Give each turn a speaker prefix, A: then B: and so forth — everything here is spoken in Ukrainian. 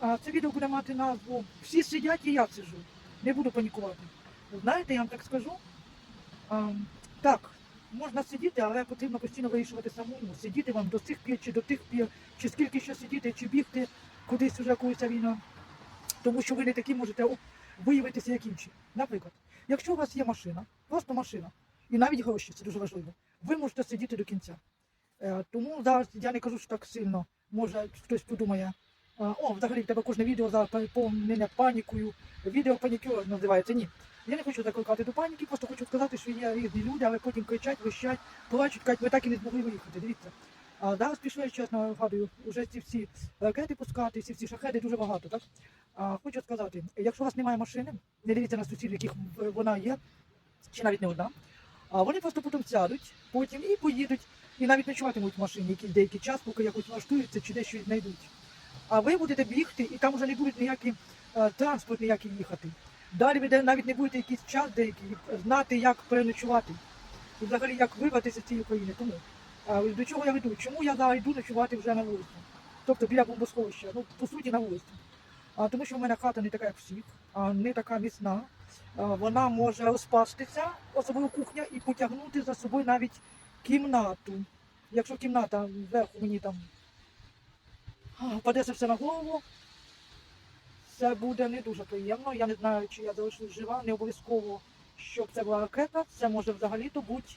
A: Це відео буде мати назву Всі сидять і я сиджу. Не буду панікувати. Знаєте, я вам так скажу. А, так, можна сидіти, але потрібно постійно вирішувати самому. Сидіти вам до цих пір, чи до тих пір, чи скільки ще сидіти, чи бігти кудись уже коїться війна. Тому що ви не такі можете виявитися, як інші. Наприклад, якщо у вас є машина, просто машина, і навіть гроші, це дуже важливо, ви можете сидіти до кінця. Е, тому зараз я не кажу, що так сильно. Може хтось подумає. О, взагалі в тебе кожне відео переповнене панікою. Відео панікюр називається. Ні. Я не хочу закликати до паніки, просто хочу сказати, що є різні люди, але потім кричать, вищать, плачуть, кажуть, ми так і не змогли виїхати. Дивіться. А зараз пішли, чесно нагадую, вже ці всі ракети пускати, ці всі шахеди дуже багато, так? А, хочу сказати, якщо у вас немає машини, не дивіться на сусідів, яких вона є, чи навіть не одна, а вони просто потім сядуть, потім і поїдуть, і навіть ночуватимуть в машині деякий час, поки якось влаштуються чи дещо знайдуть. А ви будете бігти, і там вже не будуть ніякі е, транспорт ніякий їхати. Далі ви навіть не будете якийсь час деякий знати, як переночувати. І взагалі як вибратися з цієї країни. Тому а, до чого я веду? Чому я зараз йду ночувати вже на вулиці? Тобто біля бомбосховища, ну по суті на вулиці. А, тому що в мене хата не така, як всіх, а, не така міцна. А, вона може розпастися, особливо кухня, і потягнути за собою навіть кімнату. Якщо кімната зверху мені там а, це все на голову, це буде не дуже приємно. Я не знаю, чи я залишусь жива, не обов'язково, щоб це була ракета. Це може взагалі-то бути